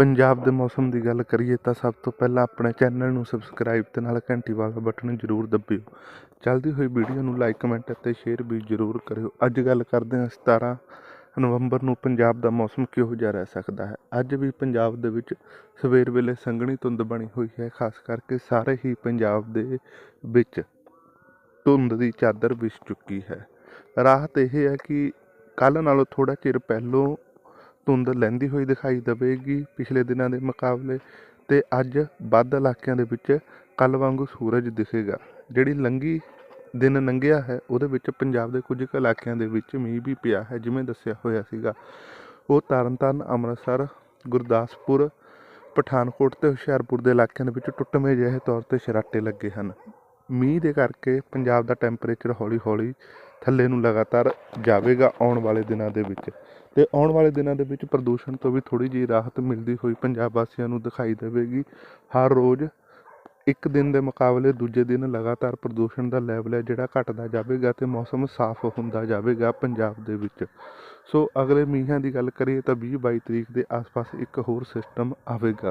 ਪੰਜਾਬ ਦੇ ਮੌਸਮ ਦੀ ਗੱਲ ਕਰੀਏ ਤਾਂ ਸਭ ਤੋਂ ਪਹਿਲਾਂ ਆਪਣੇ ਚੈਨਲ ਨੂੰ ਸਬਸਕ੍ਰਾਈਬ ਤੇ ਨਾਲ ਘੰਟੀ ਵਾਲਾ ਬਟਨ ਜ਼ਰੂਰ ਦੱਬਿਓ। ਚੱਲਦੀ ਹੋਈ ਵੀਡੀਓ ਨੂੰ ਲਾਈਕ ਕਮੈਂਟ ਅਤੇ ਸ਼ੇਅਰ ਵੀ ਜ਼ਰੂਰ ਕਰਿਓ। ਅੱਜ ਗੱਲ ਕਰਦੇ ਹਾਂ 17 ਨਵੰਬਰ ਨੂੰ ਪੰਜਾਬ ਦਾ ਮੌਸਮ ਕਿਹੋ ਜਿਹਾ ਰਹਿ ਸਕਦਾ ਹੈ? ਅੱਜ ਵੀ ਪੰਜਾਬ ਦੇ ਵਿੱਚ ਸਵੇਰ ਵੇਲੇ ਸੰਘਣੀ ਧੁੰਦ ਬਣੀ ਹੋਈ ਹੈ, ਖਾਸ ਕਰਕੇ ਸਾਰੇ ਹੀ ਪੰਜਾਬ ਦੇ ਵਿੱਚ ਧੁੰਦ ਦੀ ਚਾਦਰ ਵਿਛ ਚੁੱਕੀ ਹੈ। ਰਾਹਤ ਇਹ ਹੈ ਕਿ ਕੱਲ੍ਹ ਨਾਲੋਂ ਥੋੜਾ ਚਿਰ ਪਹਿਲੋਂ ਧੁੰਦ ਲੈਂਦੀ ਹੋਈ ਦਿਖਾਈ ਦੇਵੇਗੀ ਪਿਛਲੇ ਦਿਨਾਂ ਦੇ ਮੁਕਾਬਲੇ ਅਤੇ ਅੱਜ ਵੱਧ ਇਲਾਕਿਆਂ ਦੇ ਵਿੱਚ ਕੱਲ੍ਹ ਵਾਂਗੂ ਸੂਰਜ ਦਿਖੇਗਾ। ਜਿਹੜੀ ਲੰਗੀ ਦਿਨ ਲੰਘਿਆ ਹੈ, ਉਹਦੇ ਵਿੱਚ ਪੰਜਾਬ ਦੇ ਕੁਝ ਕੁ ਇਲਾਕਿਆਂ ਦੇ ਵਿੱਚ ਮੀਂਹ ਵੀ ਪਿਆ ਹੈ, ਜਿਵੇਂ ਦੱਸਿਆ ਹੋਇਆ ਸੀਗਾ। ਉਹ ਤਰਨਤਾਰਨ, ਅੰਮ੍ਰਿਤਸਰ, ਗੁਰਦਾਸਪੁਰ, ਪਠਾਨਕੋਟ ਤੇ ਹੁਸ਼ਿਆਰਪੁਰ ਦੇ ਇਲਾਕਿਆਂ ਦੇ ਵਿੱਚ ਟੁੱਟਵੇਂ ਜਿਹੇ ਤੌਰ ਤੇ ਸ਼ਰਾਟੇ ਲੱਗੇ ਹਨ। ਮੀਂਹ ਦੇ ਕਰਕੇ ਪੰਜਾਬ ਦਾ ਟੈਂਪਰੇਚਰ ਹੌਲੀ ਹੌਲੀ ਥੱਲੇ ਨੂੰ ਲਗਾਤਾਰ ਜਾਵੇਗਾ ਆਉਣ ਵਾਲੇ ਦਿਨਾਂ ਦੇ ਵਿੱਚ। ਤੇ ਆਉਣ ਵਾਲੇ ਦਿਨਾਂ ਦੇ ਵਿੱਚ ਪ੍ਰਦੂਸ਼ਣ ਤੋਂ ਵੀ ਥੋੜੀ ਜਿਹੀ ਰਾਹਤ ਮਿਲਦੀ ਹੋਈ ਪੰਜਾਬ ਵਾਸੀਆਂ ਨੂੰ ਦਿਖਾਈ ਦੇਵੇਗੀ। ਹਰ ਰੋਜ਼ ਇੱਕ ਦਿਨ ਦੇ ਮੁਕਾਬਲੇ ਦੂਜੇ ਦਿਨ ਲਗਾਤਾਰ ਪ੍ਰਦੂਸ਼ਣ ਦਾ ਲੈਵਲ ਹੈ ਜਿਹੜਾ ਘਟਦਾ ਜਾਵੇਗਾ ਤੇ ਮੌਸਮ ਸਾਫ਼ ਹੁੰਦਾ ਜਾਵੇਗਾ ਪੰਜਾਬ ਦੇ ਵਿੱਚ। ਸੋ ਅਗਲੇ ਮੀਂਹਾਂ ਦੀ ਗੱਲ ਕਰੀਏ ਤਾਂ 20 22 ਤਰੀਕ ਦੇ ਆਸ-ਪਾਸ ਇੱਕ ਹੋਰ ਸਿਸਟਮ ਆਵੇਗਾ।